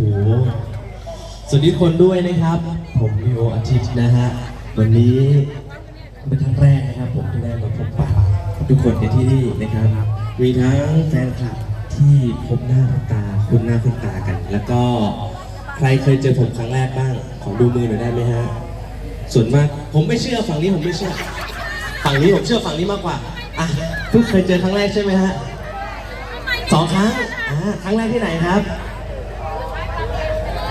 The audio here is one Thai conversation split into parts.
สวัสดีคนด้วยนะครับ ผมลีโออาทิตย์นะฮะ วันนี้เป็นครั้งแรกนะครับ ผมที่ได้มาพบปะทุกคนในที่นี่นะครับ มีทั้งแฟนคลับที่พบหน้าพบตาคุ้นหน้าคุ้นตากัน แล้วก็ใครเคยเจอผมครั้งแรกบ้าง ขอดูมือหน่อยได้ไหมฮะ ส่วนมากผมไม่เชื่อฝั่งนี้ผมไม่เชื่อ ฝั่งนี้ผมเชื่อฝั่งนี้มากกว่า อะเพิ่งเคยเจอครั้งแรกใช่ไหมฮะสองครั้งอ่าครั้งแรกที่ไหนครับ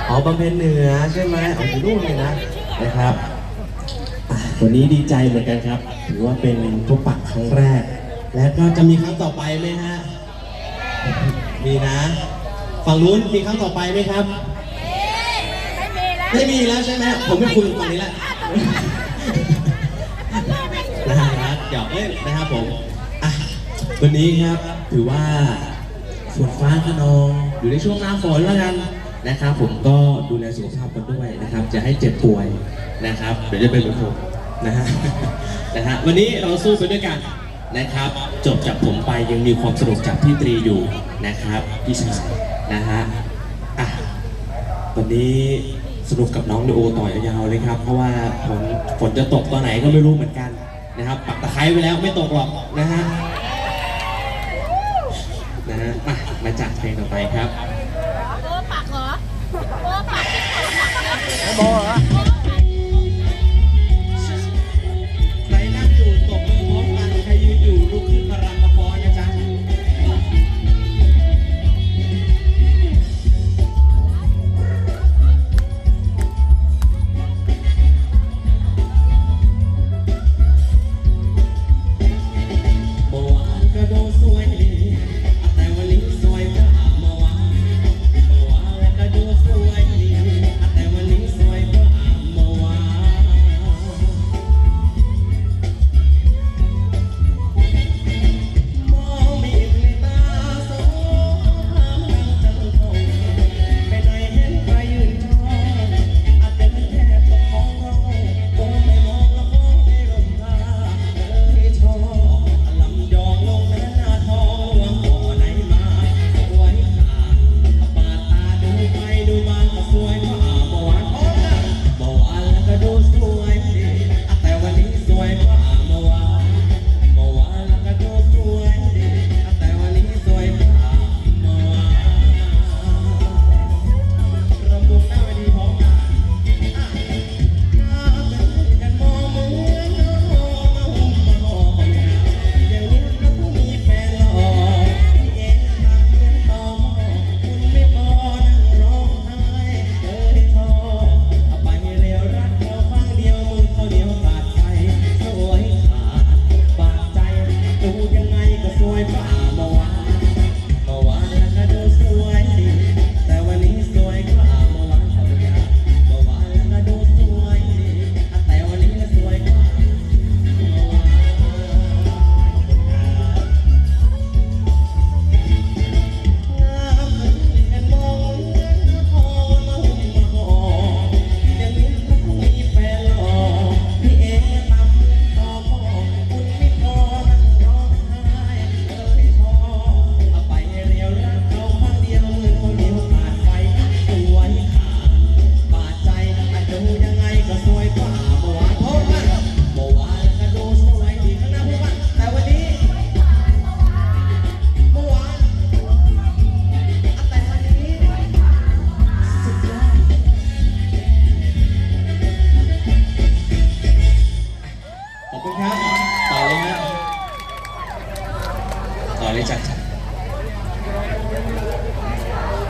อ๋อบำเพ็ญเหนือใช่ไหมอ๋ออยู่นู่นเลยนะนะครับอะวันนี้ดีใจเหมือนกันครับ ถือว่าเป็นพบปะครั้งแรก และก็จะมีครั้งต่อไปไหมฮะ มีนะ ฝั่งนู้นมีครั้งต่อไปไหมครับ ไม่มีแล้วใช่ไหมผมไม่คุยฝั่งนี้แล้ว นะครับหยอกเล่นนะครับผมอะวันนี้ครับถือว่าฝนฟ้าขนองอยู่ในช่วงหน้าฝนแล้วกัน นะครับ ผมก็ดูแลสุขภาพกันด้วยนะครับ จะให้เจ็บป่วยนะครับเดี๋ยวจะเป็นเหมือนผมนะฮะนะฮะวันนี้เราสู้ไปด้วยกันนะครับ จบจากผมไปยังมีความสนุกจากพี่ตรีอยู่นะครับพี่ชายนะฮะอะวันนี้สนุกกับน้องดีโอต่อยยาวเลยครับ เพราะว่าฝนฝนจะตกตอนไหนก็ไม่รู้เหมือนกันนะครับ ปักตะไคร้ไว้แล้วไม่ตกหรอกนะฮะนะฮะมาจากเพลงต่อไปครับปักเหรอโบปัก โบเอบคุณครับ ต่อเลยฮะต่อเลยจ้ะ